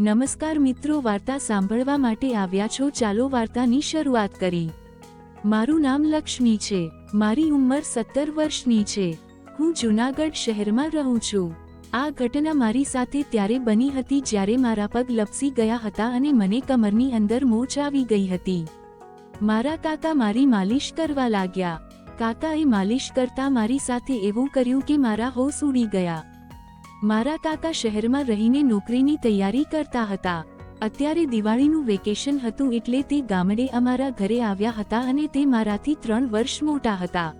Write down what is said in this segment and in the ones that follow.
નમસ્કાર મિત્રો, વાર્તા સાંભળવા માટે આવ્યા છો. ચાલો વાર્તાની શરૂઆત કરી. મારું નામ લક્ષ્મી છે. મારી ઉંમર સત્તર વર્ષની છે. હું જૂનાગઢ શહેરમાં રહું છું. આ ઘટના મારી સાથે ત્યારે બની હતી જ્યારે મારા પગ લપસી ગયા હતા અને મને કમરની અંદર મોચ આવી ગઈ હતી. મારા કાકા મારી માલિશ કરવા લાગ્યા. કાકાએ માલિશ કરતા મારી સાથે એવું કર્યું કે મારા હોશ ઉડી ગયા. મારા કાકા શહેરમાં રહીને નોકરીની તૈયારી કરતા હતા. અત્યારે દિવાળીનું વેકેશન હતું એટલે તે ગામડે અમારા ઘરે આવ્યા હતા અને તે મારાથી ત્રણ વર્ષ મોટા હતા.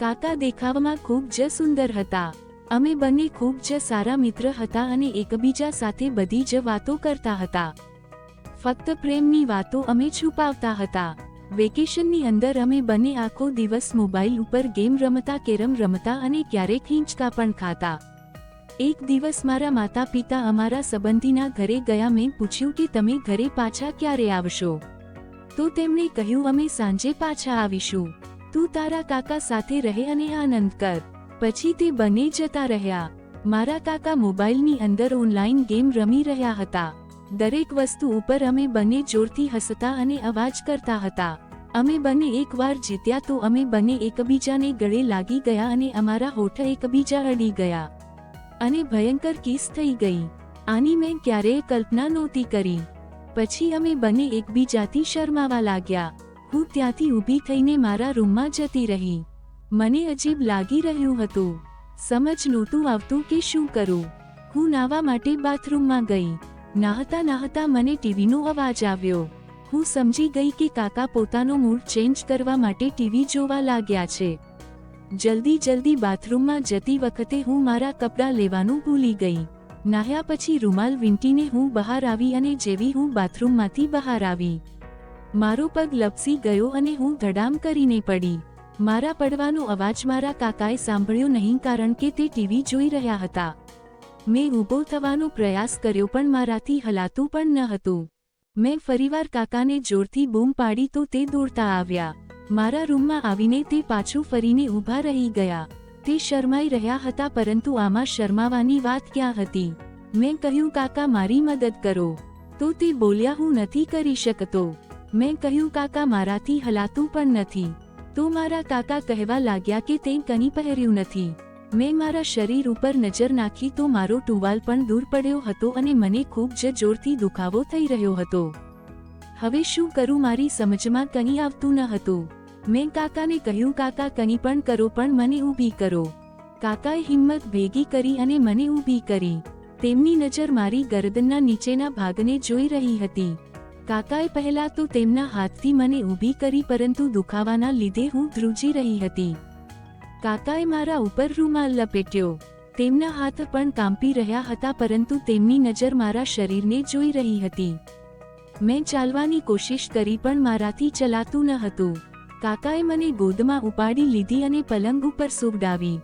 કાકા દેખાવમાં ખૂબ જ સુંદર હતા. અમે બંને ખૂબ જ સારા મિત્ર હતા અને એકબીજા સાથે બધી જ વાતો કરતા હતા. ફક્ત પ્રેમની વાતો અમે છુપાવતા હતા. વેકેશનની અંદર અમે બંને આખો દિવસ મોબાઈલ ઉપર ગેમ રમતા, કેરમ રમતા અને ક્યારેક હિંચકા પણ ખાતા. એક દિવસ મારા માતા પિતા અમારા સંબંધીના ઘરે ગયા મેં પૂછ્યું કે તમે ઘરે પાછા ક્યારે આવશો? તો તેમણે કહ્યું, અમે સાંજે પાછા આવીશું. તું તારા કાકા સાથે રહે અને આનંદ કર. પછી તે બંને જતા રહ્યા. મારા કાકા મોબાઈલની અંદર ઓનલાઈન ગેમ રમી રહ્યા હતા. દરેક વસ્તુ ઉપર અમે બંને જોરથી હસતા અને અવાજ કરતા હતા. અમે બંને એકવાર જીત્યા તો અમે બંને એકબીજાને ગળે લાગી ગયા અને અમારા હોઠ એકબીજા અડી ગયા. અને ભયંકર કિસ થઈ ગઈ. આની મેં ક્યારેય કલ્પના નહોતી કરી. પછી અમે બંને એકબીજાથી શરમાવા લાગ્યા. હું ત્યાંથી ઊભી થઈને મારા રૂમમાં જતી રહી. મને અજીબ લાગી રહ્યું હતું. સમજ નહોતું આવતું કે શું કરું. હું નાવા માટે બાથરૂમમાં ગઈ. નાહતા નાહતા મને ટીવીનો અવાજ આવ્યો. હું સમજી ગઈ કે કાકા પોતાનો મૂડ ચેન્જ કરવા માટે ટીવી જોવા લાગ્યા છે. જલ્દી જલ્દી બાથરૂમમાં જતી વખતે હું મારા કપડાં લેવાનું ભૂલી ગઈ. નાહ્યા પછી રૂમાલ વીંટીને હું બહાર આવી અને જેવી હું બાથરૂમમાંથી બહાર આવી. મારો પગ લપસી ગયો અને હું ધડામ કરીને પડી. મારા પડવાનો અવાજ મારા કાકાએ સાંભળ્યો નહીં કારણ કે તે ટીવી જોઈ રહ્યા હતા. મેં ઊભો થવાનો પ્રયાસ કર્યો પણ મારાથી હલાતું પણ ન હતું. મેં ફરીવાર કાકાને જોરથી બૂમ પાડી તો તે દોડતા આવ્યા. મારા રૂમમાં આવીને તે પાછું ફરીને ઊભા રહી ગયા. તે શરમાઈ રહ્યા હતા પરંતુ આમાં શરમાવાની વાત ક્યાં હતી? મેં કહ્યું, કાકા, મારી મદદ કરો. તો તે બોલ્યા, હું નથી કરી શકતો. મેં કહ્યું, કાકા, મારાથી હલાતું પણ નથી. તો મારા કાકા કહેવા લાગ્યા કે તે કની પહેર્યું નથી. મેં મારા શરીર ઉપર નજર નાખી તો મારો ટુવાલ પણ દૂર પડ્યો હતો અને મને ખૂબ જ જોરથી દુખાવો થઈ રહ્યો હતો. હવે શું કરું મારી સમજમાં કંઈ આવતું ન હતું. મેં કાકાને કહ્યું, કાકા, કંઈ પણ કરો, પણ મને ઊભી કરો. કાકાએ હિંમત ભેગી કરી અને મને ઊભી કરી. તેમની નજર મારી ગરદનના નીચેના ભાગને જોઈ રહી હતી. કાકાએ પહેલા તો તેમના હાથથી મને ઊભી કરી, પરંતુ દુખાવાના લીધે હું ધ્રુજી રહી હતી. કાકાએ મારા ઉપર રૂમાલ લપેટ્યો. તેમના હાથ પણ કાંપી રહ્યા હતા, પરંતુ તેમની નજર મારા શરીરને જોઈ રહી હતી. મેં ચાલવાની કોશિશ કરી પણ મારાથી ચલાતું ન હતું. કાકાએ મને ગોદમાં ઉપાડી લીધી અને પલંગ ઉપર સુવડાવી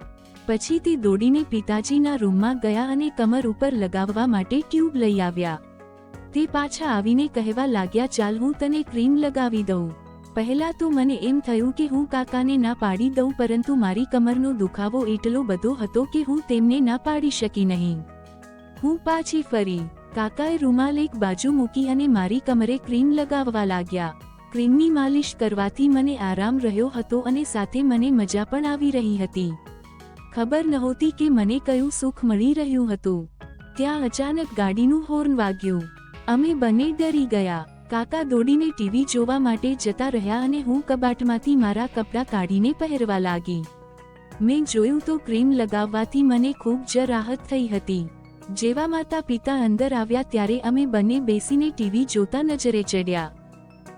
પછી તે દોડીને પિતાજીના રૂમમાં ગયા અને કમર ઉપર લગાવવા માટે ટ્યુબ લઈ આવ્યા. તે પાછા આવીને કહેવા લાગ્યા, ચાલ, હું તને ક્રીમ લગાવી દઉં. પહેલા તો મને એમ થયું કે હું કાકાને ના પાડી દઉં, પરંતુ મારી કમરનો દુખાવો એટલો બધો હતો કે હું તેમને ના પાડી શકી નહીં. હું પાછી ફરી. કાકાએ રૂમાલ એક બાજુ મૂકી અને મારી કમરે ક્રીમ લગાવવા લાગ્યા. ક્રીમની માલિશ કરવાથી મને આરામ રહ્યો હતો અને સાથે મને મજા પણ આવી રહી હતી. ખબર નહોતી કે મને કયું સુખ મળી રહ્યું હતું. ત્યાં અચાનક ગાડીનું હોર્ન વાગ્યું. અમે બંને ડરી ગયા. કાકા દોડીને ટીવી જોવા માટે જતા રહ્યા અને હું કબાટમાંથી મારા કપડાં કાઢીને પહેરવા લાગી. મેં જોયું તો ક્રીમ લગાવવાથી મને ખૂબ જ રાહત થઈ હતી. જેવા માતા પિતા અંદર આવ્યા ત્યારે અમે બંને બેસીને ટીવી જોતા નજરે ચડ્યા.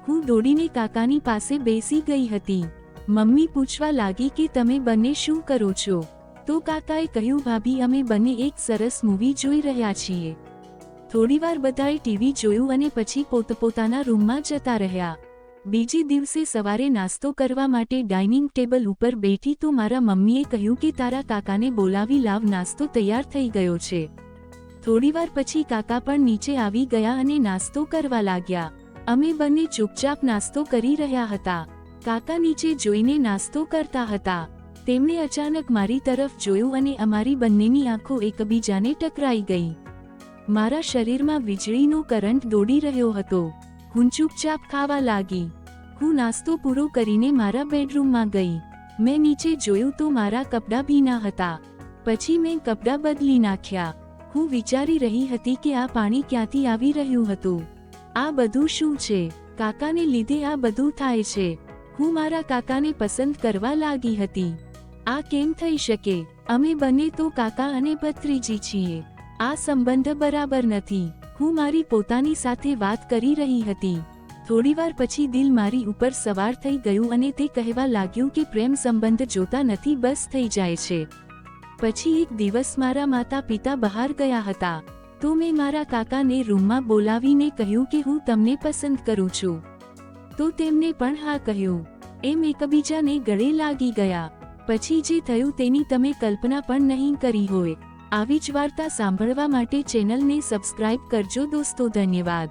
હું દોડીને કાકાની પાસે બેસી ગઈ હતી. મમ્મી પૂછવા લાગી કે તમે બંને શું કરો છો? તો કાકાએ કહ્યું, ભાભી, અમે બંને એક સરસ મૂવી જોઈ રહ્યા છીએ. થોડીવાર બધાએ ટીવી જોયું અને પછી પોતપોતાના રૂમમાં જતા રહ્યા. બીજી દિવસે સવારે નાસ્તો કરવા માટે ડાઇનિંગ ટેબલ ઉપર બેઠી તો મારા મમ્મીએ કહ્યું કે, તારા કાકાને બોલાવી લાવ, નાસ્તો તૈયાર થઈ ગયો છે. થોડીવાર પછી કાકા પણ નીચે આવી ગયા અને નાસ્તો કરવા લાગ્યા. અમે બંને ચૂપચાપ નાસ્તો કરી રહ્યા હતા. કાકા નીચે જોઈને નાસ્તો કરતા હતા. તેમણે અચાનક મારી તરફ જોયું અને અમારી બંનેની આંખો એકબીજાને ટકરાઈ ગઈ. મારા શરીરમાં વીજળીનો કરંટ દોડી રહ્યો હતો. હું ચૂપચાપ ખાવા લાગી. હું નાસ્તો પૂરો કરીને મારા બેડરૂમમાં ગઈ. મેં નીચે જોયું તો મારા કપડાં ભીના હતા. પછી મેં કપડાં બદલી નાખ્યા. હું વિચારી રહી હતી કે આ પાણી ક્યાંથી આવી રહ્યું હતું. આ બધું શું છે? કાકાને લીધે આ બધું થાય છે. હું મારા કાકાને પસંદ કરવા લાગી હતી. આ કેમ થઈ શકે? અમે બંને તો કાકા અને ભત્રીજી છીએ. આ સંબંધ બરાબર નથી. હું મારી પોતાની સાથે વાત કરી રહી હતી. થોડીવાર પછી દિલ મારી ઉપર સવાર થઈ ગયું અને તે કહેવા લાગ્યું કે પ્રેમ સંબંધ જોતા નથી, બસ થઈ જાય છે. પછી એક દિવસ મારા માતા પિતા બહાર ગયા હતા. તો મેં મારા કાકાને રૂમમાં બોલાવીને કહ્યું કે હું તમને પસંદ કરું છું. તો તેમને પણ હા કહ્યું. એમ એકબીજાને ગળે લાગી ગયા. પછી જે થયું તેની તમે કલ્પના પણ નહીં કરી હોય. આવી જ વાર્તા સાંભળવા માટે ચેનલને સબસ્ક્રાઇબ કરજો દોસ્તો, ધન્યવાદ.